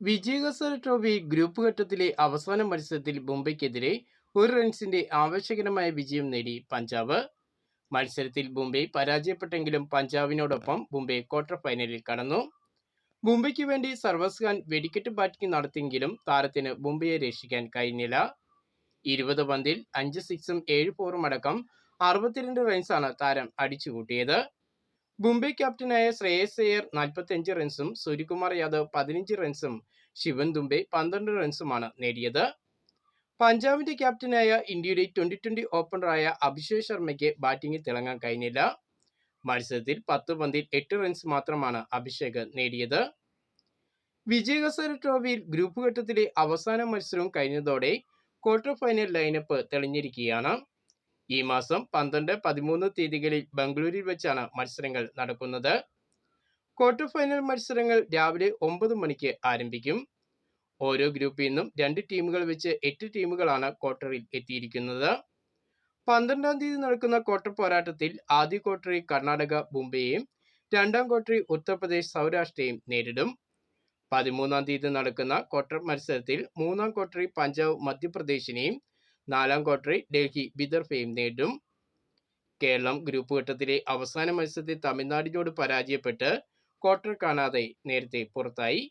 വിജയഹസര trophy group ഘട്ടത്തിലെ അവസാന മത്സരത്തിൽ മുംബൈക്കെതിരെ ഒരു റൺസിന്റെ ആവേശകരമായ വിജയം നേടി പഞ്ചാബ്. മത്സരത്തിൽ മുംബൈ പരാജയപ്പെട്ടെങ്കിലും പഞ്ചാബിനോടൊപ്പം മുംബൈ ക്വാർട്ടർ ഫൈനലിൽ കടന്നു. മുംബൈക്ക് വേണ്ടി സർവസ് ഖാൻ വെടിക്കെട്ട് ബാറ്റിംഗ് നടത്തിയെങ്കിലും താരത്തിന് മുംബൈയെ രക്ഷിക്കാൻ കഴിഞ്ഞില്ല. ഇരുപത് പന്തിൽ അഞ്ച് സിക്സും ഏഴ് ഫോറും അടക്കം അറുപത്തിരണ്ട് റൺസാണ് താരം അടിച്ചുകൂട്ടിയത്. മുംബൈ ക്യാപ്റ്റനായ ശ്രേയസ് അയ്യർ നാൽപ്പത്തിയഞ്ച് റൺസും സൂര്യകുമാർ യാദവ് പതിനഞ്ച് റൺസും ശിവൻ ദുംബെ പന്ത്രണ്ട് റൺസുമാണ് നേടിയത്. പഞ്ചാബിന്റെ ക്യാപ്റ്റനായ ഇന്ത്യയുടെ ട്വന്റി ട്വന്റി ഓപ്പണറായ അഭിഷേക് ശർമ്മയ്ക്ക് ബാറ്റിംഗിൽ തിളങ്ങാൻ കഴിഞ്ഞില്ല. മത്സരത്തിൽ പത്ത് പന്തിൽ എട്ട് റൺസ് മാത്രമാണ് അഭിഷേക് നേടിയത്. വിജയകസര ട്രോഫിയിൽ ഗ്രൂപ്പ് ഘട്ടത്തിലെ അവസാന മത്സരവും കഴിഞ്ഞതോടെ ക്വാർട്ടർ ഫൈനൽ ലൈനപ്പ് തെളിഞ്ഞിരിക്കുകയാണ്. ഈ മാസം പന്ത്രണ്ട് പതിമൂന്ന് തീയതികളിൽ ബംഗളൂരിൽ വെച്ചാണ് മത്സരങ്ങൾ നടക്കുന്നത്. ക്വാർട്ടർ ഫൈനൽ മത്സരങ്ങൾ രാവിലെ ഒമ്പത് മണിക്ക് ആരംഭിക്കും. ഓരോ ഗ്രൂപ്പിൽ നിന്നും രണ്ട് ടീമുകൾ വെച്ച് എട്ട് ടീമുകളാണ് ക്വാർട്ടറിൽ എത്തിയിരിക്കുന്നത്. പന്ത്രണ്ടാം തീയതി നടക്കുന്ന ക്വാർട്ടർ പോരാട്ടത്തിൽ ആദ്യ ക്വാർട്ടറിൽ കർണാടക മുംബൈയെയും രണ്ടാം ക്വാർട്ടറിൽ ഉത്തർപ്രദേശ് സൗരാഷ്ട്രയും നേരിടും. പതിമൂന്നാം തീയതി നടക്കുന്ന ക്വാർട്ടർ മത്സരത്തിൽ മൂന്നാം ക്വാർട്ടറിൽ പഞ്ചാബ് മധ്യപ്രദേശിനെയും നാലാം ക്വാർട്ടറിൽ ഡൽഹി വിദർഭയും നേരിടും. കേരളം ഗ്രൂപ്പ് ഘട്ടത്തിലെ അവസാന മത്സരത്തിൽ തമിഴ്നാടിനോട് പരാജയപ്പെട്ട് ക്വാർട്ടർ കാണാതെ നേരത്തെ പുറത്തായി.